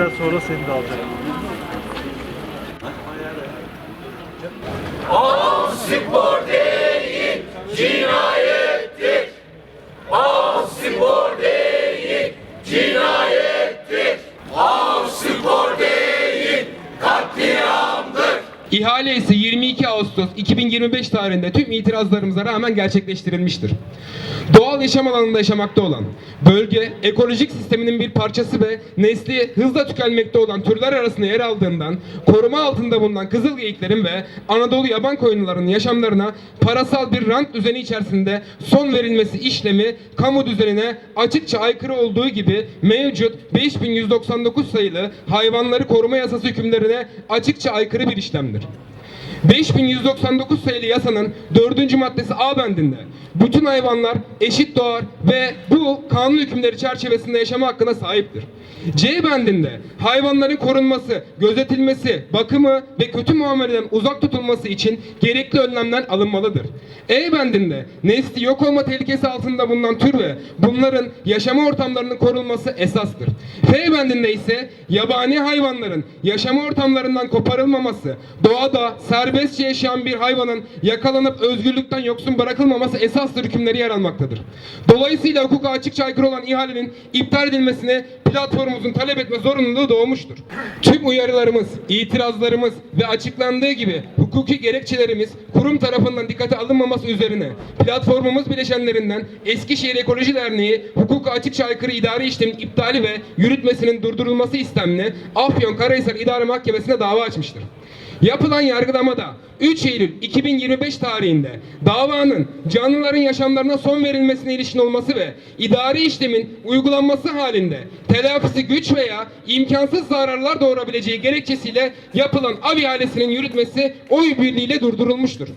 Biraz sonra seni de alacağım. İhale ise 22 Ağustos 2025 tarihinde tüm itirazlarımıza rağmen gerçekleştirilmiştir. Doğal yaşam alanında yaşamakta olan, bölge ekolojik sisteminin bir parçası ve nesli hızla tükenmekte olan türler arasında yer aldığından koruma altında bulunan kızıl geyiklerin ve Anadolu yaban koyunlarının yaşamlarına parasal bir rant düzeni içerisinde son verilmesi işlemi kamu düzenine açıkça aykırı olduğu gibi mevcut 5199 sayılı hayvanları koruma yasası hükümlerine açıkça aykırı bir işlemdir. good. 5199 sayılı yasanın 4. maddesi A bendinde bütün hayvanlar eşit doğar ve bu kanun hükümleri çerçevesinde yaşama hakkına sahiptir. C bendinde hayvanların korunması, gözetilmesi, bakımı ve kötü muameleden uzak tutulması için gerekli önlemler alınmalıdır. E bendinde nesli yok olma tehlikesi altında bulunan tür ve bunların yaşama ortamlarının korunması esastır. F bendinde ise yabani hayvanların yaşama ortamlarından koparılmaması, doğada serbestçe yaşayan bir hayvanın yakalanıp özgürlükten yoksun bırakılmaması esastır hükümleri yer almaktadır. Dolayısıyla hukuka açıkça aykırı olan ihalenin iptal edilmesine platformumuzun talep etme zorunluluğu doğmuştur. Tüm uyarılarımız, itirazlarımız ve açıklandığı gibi hukuki gerekçelerimiz kurum tarafından dikkate alınmaması üzerine platformumuz bileşenlerinden Eskişehir Ekoloji Derneği hukuka açıkça aykırı idari işlemin iptali ve yürütmesinin durdurulması istemli Afyon Karahisar İdare Mahkemesi'ne dava açmıştır. Yapılan yargılamada 3 Eylül 2025 tarihinde davanın canlıların yaşamlarına son verilmesine ilişkin olması ve idari işlemin uygulanması halinde telafisi güç veya imkansız zararlar doğurabileceği gerekçesiyle yapılan av ihalesinin yürütmesi oy birliğiyle durdurulmuştur.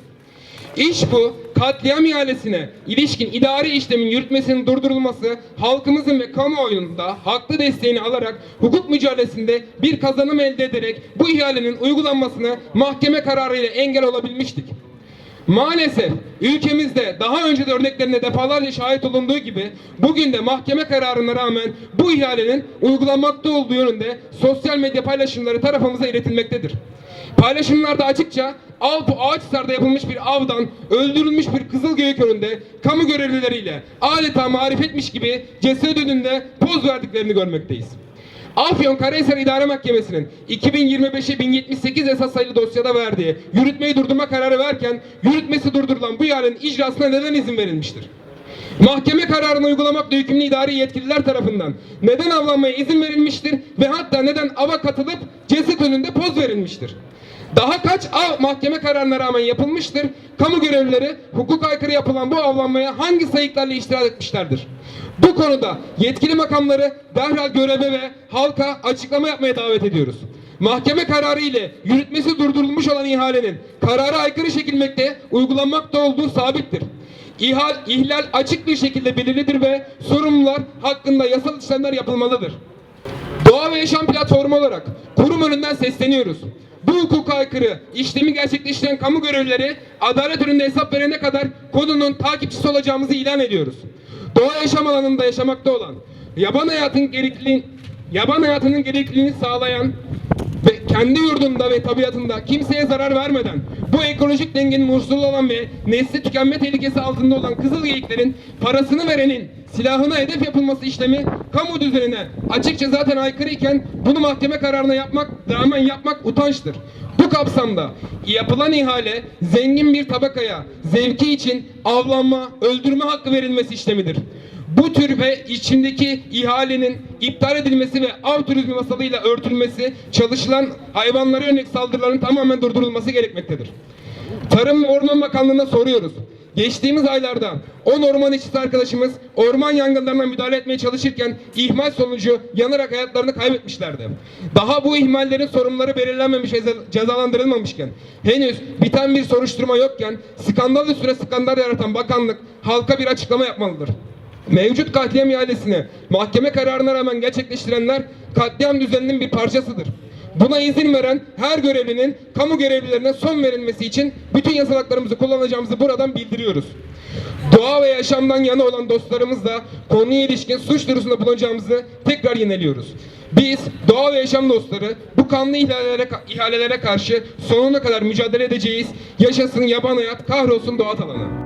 İş bu katliam ihalesine ilişkin idari işlemin yürütmesinin durdurulması halkımızın ve kamuoyunda haklı desteğini alarak hukuk mücadelesinde bir kazanım elde ederek bu ihalenin uygulanmasına mahkeme kararıyla engel olabilmiştik. Maalesef ülkemizde daha önce de örneklerine defalarca şahit olunduğu gibi bugün de mahkeme kararına rağmen bu ihalenin uygulanmakta olduğu yönünde sosyal medya paylaşımları tarafımıza iletilmektedir. Paylaşımlarda açıkça Alpo Ağaçhisar'da yapılmış bir avdan öldürülmüş bir kızıl geyik önünde kamu görevlileriyle adeta marifetmiş gibi ceset önünde poz verdiklerini görmekteyiz. Afyon Karahisar İdare Mahkemesi'nin 2025'e 1078 esas sayılı dosyada verdiği yürütmeyi durdurma kararı verken yürütmesi durdurulan bu ihalenin icrasına neden izin verilmiştir? Mahkeme kararını uygulamakla yükümlü idari yetkililer tarafından neden avlanmaya izin verilmiştir ve hatta neden ava katılıp ceset önünde poz verilmiştir? Daha kaç av mahkeme kararına rağmen yapılmıştır? Kamu görevlileri hukuk aykırı yapılan bu avlanmaya hangi sayıklarla iştirak etmişlerdir? Bu konuda yetkili makamları derhal göreve ve halka açıklama yapmaya davet ediyoruz. Mahkeme kararı ile yürütmesi durdurulmuş olan ihalenin karara aykırı şekilde uygulanmakta olduğu sabittir. İhal, ihlal açık bir şekilde belirlidir ve sorumlular hakkında yasal işlemler yapılmalıdır. Doğa ve Yaşam Platformu olarak kurum önünden sesleniyoruz. Bu hukuka aykırı işlemi gerçekleştiren kamu görevlileri adalet önünde hesap verene kadar konunun takipçisi olacağımızı ilan ediyoruz. Doğa yaşam alanında yaşamakta olan, yaban hayatın gerekliliğin, yaban hayatının gerekliliğini sağlayan ve kendi yurdunda ve tabiatında kimseye zarar vermeden bu ekolojik dengenin mutsuz olan ve nesli tükenme tehlikesi altında olan kızıl geyiklerin parasını verenin silahına hedef yapılması işlemi kamu düzenine açıkça zaten aykırı iken bunu mahkeme kararına yapmak rağmen yapmak utançtır. Kapsamda yapılan ihale zengin bir tabakaya zevki için avlanma, öldürme hakkı verilmesi işlemidir. Bu tür ve içindeki ihalenin iptal edilmesi ve av turizmi masalıyla örtülmesi, çalışılan hayvanlara yönelik saldırıların tamamen durdurulması gerekmektedir. Tarım ve Orman Bakanlığı'na soruyoruz. Geçtiğimiz aylarda 10 orman işçisi arkadaşımız orman yangınlarına müdahale etmeye çalışırken ihmal sonucu yanarak hayatlarını kaybetmişlerdi. Daha bu ihmallerin sorumluları belirlenmemiş, ceza- cezalandırılmamışken, henüz biten bir soruşturma yokken skandal üstüne skandal yaratan bakanlık halka bir açıklama yapmalıdır. Mevcut katliam ihalesini mahkeme kararına rağmen gerçekleştirenler katliam düzeninin bir parçasıdır. Buna izin veren her görevlinin kamu görevlilerine son verilmesi için bütün yasal haklarımızı kullanacağımızı buradan bildiriyoruz. Doğa ve yaşamdan yana olan dostlarımızla konuya ilişkin suç duyurusunda bulunacağımızı tekrar yineliyoruz. Biz doğa ve yaşam dostları bu kanlı ihlalelere, ihalelere karşı sonuna kadar mücadele edeceğiz. Yaşasın yaban hayat, kahrolsun doğa talanı.